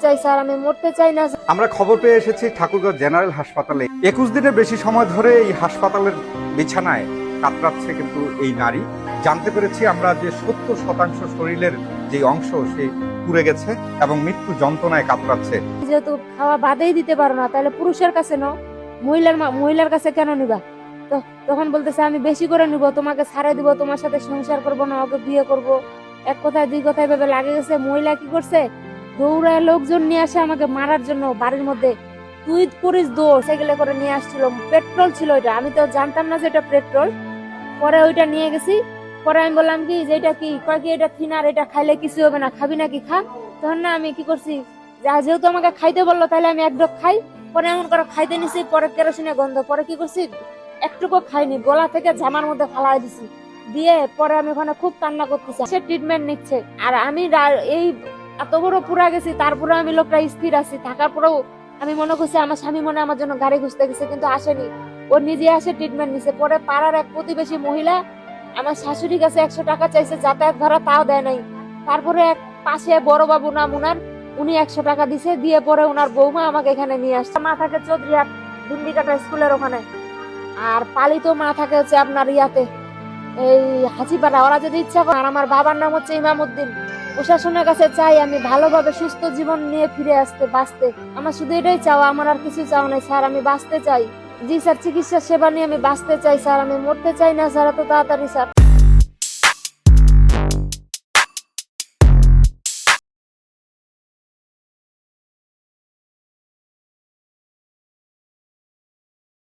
চাই স্যার আমি মরতে চাই না আমরা খবর পেয়ে এসেছি ঠাকুরগাঁও জেনারেল হাসপাতালে। একুশ দিনের বেশি সময় ধরে এই হাসপাতালের বিছানায় কাতরাচ্ছে কিন্তু এই নারী। জানতে পেরেছি আমরা যে সত্তর শতাংশ শরীরের যে অংশ সে পুড়ে গেছে এবং মৃত্যু যন্ত্রণায় কাতরাচ্ছে। যেহেতু খাওয়া বাদেই দিতে পারো না তাহলে পুরুষের কাছে নাও। মহিলার মা- মহিলার কাছে কেন নিবা? তো তখন বলতেছে আমি বেশি করে নিব তোমাকে ছাড়ে দিব তোমার সাথে সংসার করব না ওকে বিয়ে করব। এক কথায় দুই কথায় ভেবে লাগে গেছে মহিলা কি করছে? দৌড়ায় লোকজন নিয়ে আসে আমাকে মারার জন্য, বাড়ির মধ্যে। তুই করিস দৌড় সাইকেলে করে নিয়ে আসছিল। পেট্রোল ছিল ওইটা। আমি তো জানতাম না যে এটা পেট্রোল। পরে ওইটা নিয়ে গেছি। পরে আমি বললাম কি, যে এটা কি? কয় কি, এটা থিনার এটা খাইলে কিছু হবে না, খাবি নাকি? খা। তখন না আমি কি করছি? যেহেতু আমাকে খাইতে বলল, তাহলে আমি এক ডোক খাই। পরে এমন করে খাইতে নিছি, পরে কেরোসিনে গন্ধ। পরে কি করছি? একটুকু খাইনি, গলা থেকে জামার মধ্যে ফালাই দিছি। দিয়ে পরে আমি ওখানে খুব কান্না করতেছি। সে ট্রিটমেন্ট নিচ্ছে। আর আমি এই এত বড় পুরা গেছি তারপরে আমি লোকটা স্থির আছি। থাকার পরেও আমি মনে করছি আমার স্বামী মনে আমার জন্য গাড়ি ঘুষতে গেছে, কিন্তু আসেনি। ও নিজে আসে ট্রিটমেন্ট নিছে। পরে পাড়ার এক প্রতিবেশী মহিলা আমার শাশুড়ির কাছে একশো টাকা চাইছে, যাতায়াত ভাড়া তাও দেয় নাই। তারপরে এক পাশে বড় বাবু নাম উনার, উনি একশো টাকা দিছে, দিয়ে পরে ওনার বৌমা আমাকে এখানে নিয়ে আসছে। মা থাকে চৌধুরীহাট ডুন্ডিকাটা স্কুলের ওখানে। আর পালিত মা থাকে হচ্ছে আপনার ইয়াতে, এই হাসিপাড়া। ওরা যদি ইচ্ছা করে, আর আমার বাবার নাম হচ্ছে ইমামুদ্দিন প্রশাসনের কাছে চাই আমি ভালোভাবে সুস্থ জীবন নিয়ে ফিরে আসতে, বাঁচতে। আমার শুধু এটাই চাওয়া, আমার আর কিছু চাও নাই। স্যার, আমি বাঁচতে চাই। জি, স্যার, চিকিৎসা সেবা নিয়ে আমি বাঁচতে চাই, স্যার। আমি মরতে চাই না, স্যার, এত তাড়াতাড়ি, স্যার।